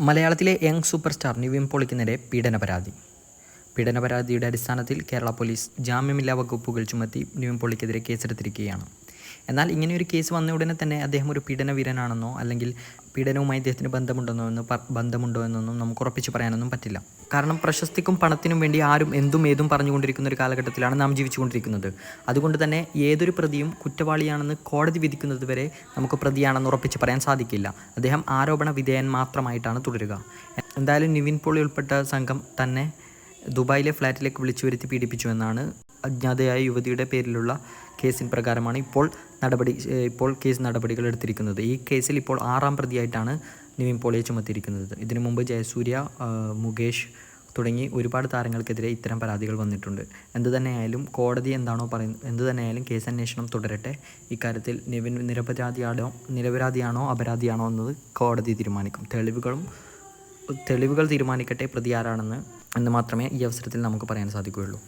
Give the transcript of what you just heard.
മലയാളത്തിലെ young super star Nivin പോളിക്കെതിരെ പീഡന പരാതി പീഡന പരാതിയുടെ അടിസ്ഥാനത്തിൽ കേരള പോലീസ് ജാമ്യമില്ലാ വകുപ്പുകൾ ചുമത്തി നിവിൻ പോളിക്കെതിരെ കേസെടുത്തിരിക്കുകയാണ്. എന്നാൽ ഇങ്ങനെയൊരു കേസ് വന്ന ഉടനെ തന്നെ അദ്ദേഹം ഒരു പീഡന വീരനാണെന്നോ അല്ലെങ്കിൽ പീഡനവുമായി ഇദ്ദേഹത്തിന് ബന്ധമുണ്ടെന്നോ എന്ന് ബന്ധമുണ്ടോ എന്നൊന്നും നമുക്ക് ഉറപ്പിച്ച് പറയാനൊന്നും പറ്റില്ല. കാരണം പ്രശസ്തിക്കും പണത്തിനും വേണ്ടി ആരും എന്തും ഏതും പറഞ്ഞുകൊണ്ടിരിക്കുന്ന ഒരു കാലഘട്ടത്തിലാണ് നാം ജീവിച്ചുകൊണ്ടിരിക്കുന്നത്. അതുകൊണ്ട് തന്നെ ഏതൊരു പ്രതിയും കുറ്റവാളിയാണെന്ന് കോടതി വിധിക്കുന്നത് വരെ നമുക്ക് പ്രതിയാണെന്ന് ഉറപ്പിച്ച് പറയാൻ സാധിക്കില്ല. അദ്ദേഹം ആരോപണ വിധേയൻ മാത്രമായിട്ടാണ് തുടരുക. എന്തായാലും നിവിൻ പോളി ഉൾപ്പെട്ട സംഘം തന്നെ ദുബായിലെ ഫ്ലാറ്റിലേക്ക് വിളിച്ചു വരുത്തി പീഡിപ്പിച്ചുവെന്നാണ് അജ്ഞാതയായ യുവതിയുടെ പേരിലുള്ള കേസിൻ പ്രകാരമാണ് ഇപ്പോൾ നടപടി ഇപ്പോൾ കേസ് നടപടികൾ എടുത്തിരിക്കുന്നത്. ഈ കേസിൽ ഇപ്പോൾ ആറാം പ്രതിയായിട്ടാണ് നിവിൻ പോളിയെ ചുമത്തിയിരിക്കുന്നത്. ഇതിനു മുമ്പ് ജയസൂര്യ മുകേഷ് തുടങ്ങി ഒരുപാട് താരങ്ങൾക്കെതിരെ ഇത്തരം പരാതികൾ വന്നിട്ടുണ്ട്. എന്തു തന്നെയായാലും കോടതി എന്താണോ പറയുന്നത് എന്തു തന്നെയായാലും കേസ് അന്വേഷണം തുടരട്ടെ. ഇക്കാര്യത്തിൽ നിവിൻ നിരപരാധിയാണോ നിരപരാധിയാണോ അപരാധിയാണോ എന്നത് കോടതി തീരുമാനിക്കും. തെളിവുകളും തെളിവുകൾ തീരുമാനിക്കട്ടെ പ്രതി ആരാണെന്ന് എന്ന് മാത്രമേ ഈ അവസരത്തിൽ നമുക്ക് പറയാൻ സാധിക്കുകയുള്ളൂ.